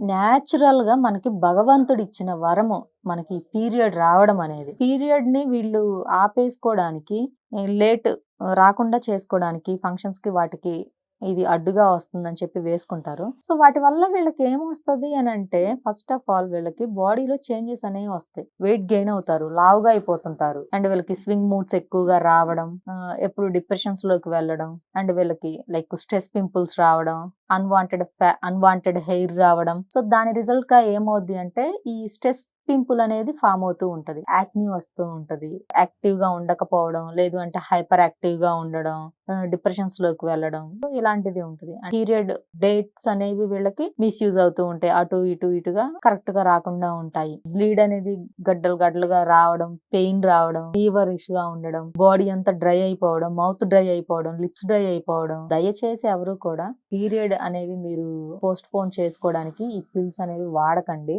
న్యాచురల్గా మనకి భగవంతుడు ఇచ్చిన వరము మనకి పీరియడ్ రావడం అనేది. పీరియడ్ని వీళ్ళు ఆపేసుకోవడానికి లేట్ రాకుండా చేసుకోవడానికి ఫంక్షన్స్కి వాటికి ఇది అడ్డుగా వస్తుందని చెప్పి వేసుకుంటారు. సో వాటి వల్ల వీళ్ళకి ఏమొస్తుంది అని అంటే ఫస్ట్ ఆఫ్ ఆల్ వీళ్ళకి బాడీలో చేంజెస్ అనేవి వస్తాయి. వెయిట్ గెయిన్ అవుతారు లావుగా అయిపోతుంటారు. అండ్ వీళ్ళకి స్వింగ్ మూడ్స్ ఎక్కువగా రావడం ఎప్పుడు డిప్రెషన్స్లోకి వెళ్ళడం అండ్ వీళ్ళకి లైక్ స్ట్రెస్ పింపుల్స్ రావడం అన్వాంటెడ్ అన్వాంటెడ్ హెయిర్ రావడం. సో దాని రిజల్ట్గా ఏమవుద్ది అంటే ఈ స్ట్రెస్ పింపుల్ అనేది ఫామ్ అవుతూ ఉంటది. యాక్ని వస్తూ ఉంటది. యాక్టివ్గా ఉండకపోవడం లేదు అంటే హైపర్ యాక్టివ్గా ఉండడం డిప్రెషన్స్లోకి వెళ్ళడం ఇలాంటిది ఉంటుంది. పీరియడ్ డేట్స్ అనేవి వీళ్ళకి మిస్యూజ్ అవుతూ ఉంటాయి. అటు ఇటు ఇటుగా కరెక్ట్గా రాకుండా ఉంటాయి. బ్లీడ్ అనేది గడ్డలు గడ్డలుగా రావడం పెయిన్ రావడం ఫీవరిష్గా ఉండడం బాడీ అంతా డ్రై అయిపోవడం మౌత్ డ్రై అయిపోవడం లిప్స్ డ్రై అయిపోవడం. దయచేసి ఎవరు కూడా పీరియడ్ అనేవి మీరు పోస్ట్ పోన్ చేసుకోవడానికి ఈ పిల్స్ అనేవి వాడకండి.